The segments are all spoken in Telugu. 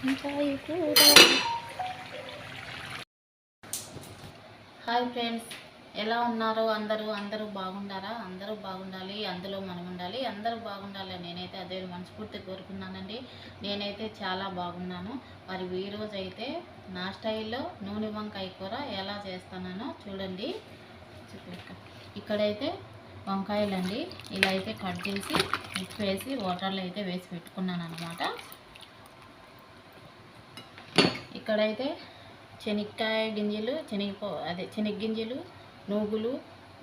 హాయ్ ఫ్రెండ్స్ ఎలా ఉన్నారు? అందరూ అందరూ బాగుండారా? అందరూ బాగుండాలి అందులో మనం ఉండాలి. అందరూ బాగుండాలి నేనైతే అదే మనస్ఫూర్తి కోరుకున్నానండి. నేనైతే చాలా బాగున్నాను. మరి ఈరోజు అయితే నా స్టైల్లో నూనె వంకాయ కూర ఎలా చేస్తానో చూడండి. ఇక్కడైతే వంకాయలండి. ఇలా అయితే కట్ చేసి ఉప్పు వేసి వాటర్లో అయితే వేసి పెట్టుకున్నాను అనమాట ఇక్కడైతే శనక్కాయ గింజలు శనగ అదే శనగ గింజలు నూగులు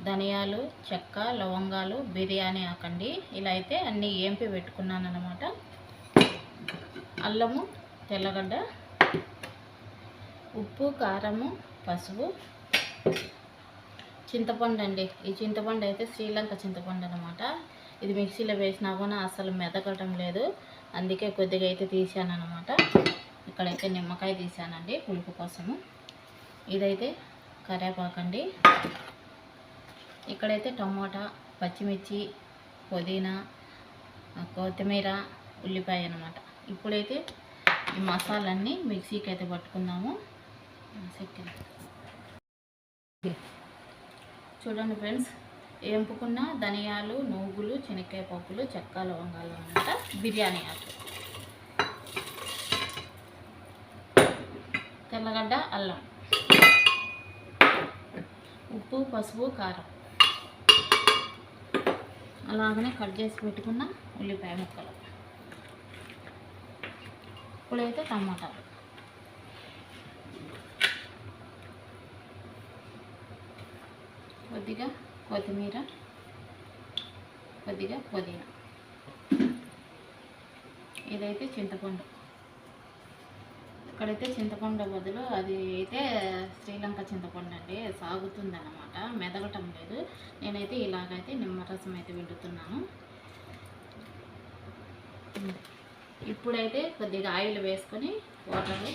ధనియాలు చెక్క లవంగాలు బిర్యానీ ఆకండి. ఇలా అయితే అన్నీ ఏంపి పెట్టుకున్నాను అనమాట అల్లము తెల్లగడ్డ ఉప్పు కారము పసుపు చింతపండు అండి. ఈ చింతపండు అయితే శ్రీలంక చింతపండు అనమాట ఇది మిక్సీలో వేసినా కూడా అసలు మెదకటం లేదు. అందుకే కొద్దిగా అయితే తీసాను అనమాట ఇక్కడైతే నిమ్మకాయ తీసానండి పులుపు కోసము. ఇదైతే కరివేపాకండి ఇక్కడైతే టమోటా పచ్చిమిర్చి పుదీనా కొత్తిమీర ఉల్లిపాయ అనమాట ఇప్పుడైతే ఈ మసాలన్నీ మిక్సీకి అయితే పట్టుకుందాము. సెట్ చూడండి ఫ్రెండ్స్ ఎంపుకున్న ధనియాలు నువ్వులు శనక్కాయ పప్పులు చెక్క లవంగాలు అనమాట బిర్యానీ ఆకు. తెల్లగడ్డ అల్లం. ఉప్పు పసుపు కారం. అలాగనే కట్ చేసి పెట్టుకున్న ఉల్లిపాయ ముక్కలు. ఇప్పుడైతే టమాటాలు. కొద్దిగా కొత్తిమీర కొద్దిగా పుదీనా. ఇదైతే చింతపండు. ఇక్కడైతే చింతపండు బదులు అది అయితే శ్రీలంక చింతపండు అండి. సాగుతుంది అనమాట మెదగటం లేదు. నేనైతే ఇలాగైతే నిమ్మరసం అయితే విండుతున్నాను ఇప్పుడైతే కొద్దిగా ఆయిల్ వేసుకొని వాటర్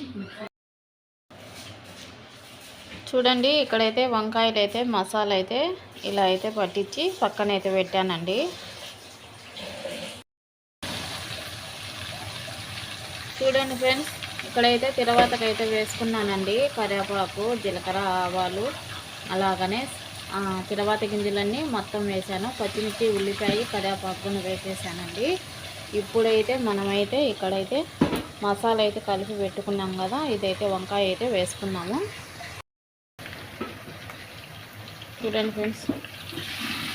చూడండి ఇక్కడైతే వంకాయలు అయితే మసాలా అయితే ఇలా అయితే పట్టించి పక్కన అయితే పెట్టానండి. చూడండి ఫ్రెండ్స్ ఇక్కడైతే తిరవాతకైతే వేసుకున్నానండి కరివేపాకు జీలకర్ర ఆవాలు. అలాగనే తిరవాత గింజలన్నీ మొత్తం వేసాను పచ్చిమిర్చి ఉల్లిపాయ కరివేపాకును వేసేసానండి. ఇప్పుడైతే మనమైతే ఇక్కడైతే మసాలా అయితే కలిపి పెట్టుకున్నాం కదా ఇదైతే వంకాయ అయితే వేసుకున్నాము. చూడండి ఫ్రెండ్స్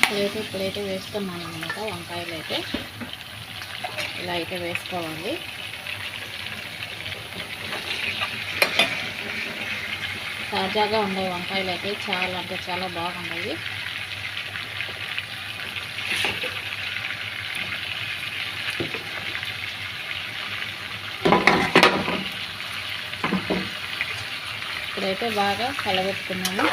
ఇదైతే ఇప్పుడైతే వేసుకున్నాను అనమాట వంకాయలు అయితే ఇలా అయితే వేసుకోవాలి. తాజాగా ఉండే వంకాయలు అయితే చాలా అంటే చాలా బాగున్నాయి. ఇప్పుడైతే బాగా కలబెట్టుకున్నాము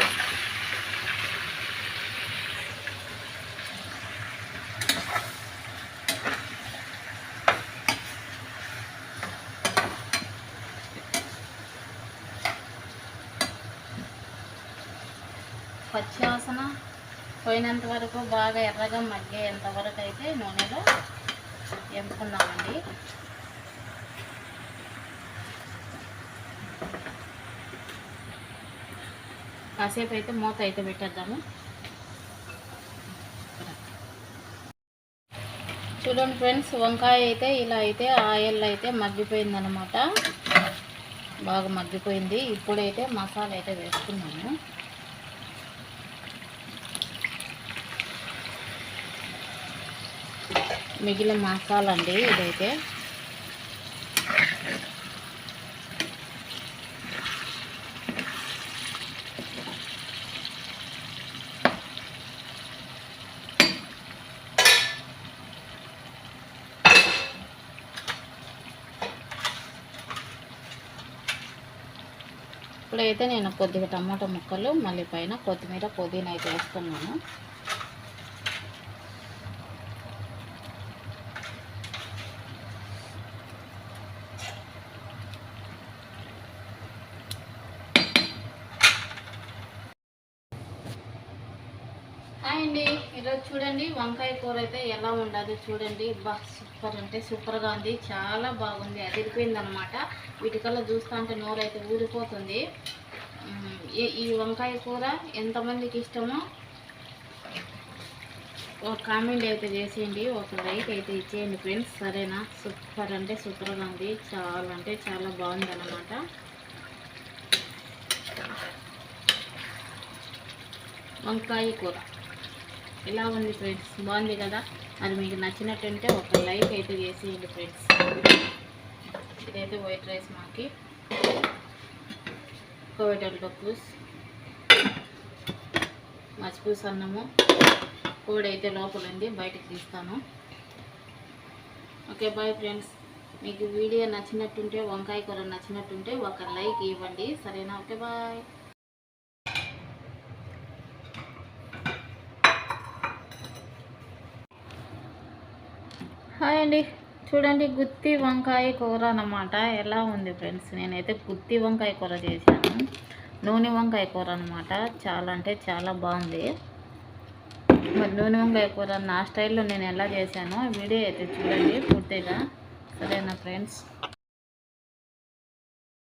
పచ్చివాసన పోయినంత వరకు బాగా ఎర్రగా మగ్గేంత వరకు అయితే నూనెలో ఎంపుకున్నామండి. కాసేపు అయితే మూత అయితే పెట్టేద్దాము. చూడండి ఫ్రెండ్స్ వంకాయ అయితే ఇలా అయితే ఆయిల్ అయితే మగ్గిపోయిందనమాట బాగా మగ్గిపోయింది. ఇప్పుడైతే మసాలా అయితే వేసుకున్నాము. మిగిలిన మసాలా అండి ఇదైతే. ఇప్పుడైతే నేను కొద్దిగా టమాటా ముక్కలు మళ్ళీ పైన కొత్తిమీర పుదీనా అయితే వేస్తున్నాను హాయ్ అండి ఈరోజు చూడండి వంకాయ కూర అయితే ఎలా ఉండదు చూడండి. బా సూపర్ అంటే సూపర్గా ఉంది చాలా బాగుంది అదిరిపోయింది అనమాట వీటికల్లా చూస్తా అంటే నోరు అయితే ఊడిపోతుంది ఈ- ఈ వంకాయ కూర ఎంతమందికి ఇష్టమో ఒక కామెంట్ అయితే చేసేయండి ఒక లైక్ అయితే ఇచ్చేయండి ఫ్రెండ్స్. సరేనా? సూపర్ అంటే సూపర్గా ఉంది చాలా అంటే చాలా బాగుంది అనమాట వంకాయ కూర. ఇలా ఉంది ఫ్రెండ్స్? బాగుంది కదా? మరి మీకు నచ్చినట్టుంటే ఒక లైక్ అయితే చేసేయండి ఫ్రెండ్స్. ఇదైతే వైట్ రైస్ మాకి. కోవిటల్ పప్పుస్ మచ్చిపూస్ అన్నము. కోడి అయితే లోపల ఉంది బయటకు తీస్తాను. Okay bye friends. మీకు వీడియో నచ్చినట్టుంటే వంకాయ కూర నచ్చినట్టుంటే ఒక లైక్ ఇవ్వండి. సరేనా? Okay bye. హాయ్ అండి. చూడండి గుత్తి వంకాయ కూర అన్నమాట. ఎలా ఉంది ఫ్రెండ్స్? నేనైతే గుత్తి వంకాయ కూర చేశాను. నూనె వంకాయ కూర అనమాట చాలా అంటే చాలా బాగుంది. మరి నూనె వంకాయ కూర నా స్టైల్లో నేను ఎలా చేశానో వీడియో అయితే చూడండి పూర్తిగా. సరేనా ఫ్రెండ్స్?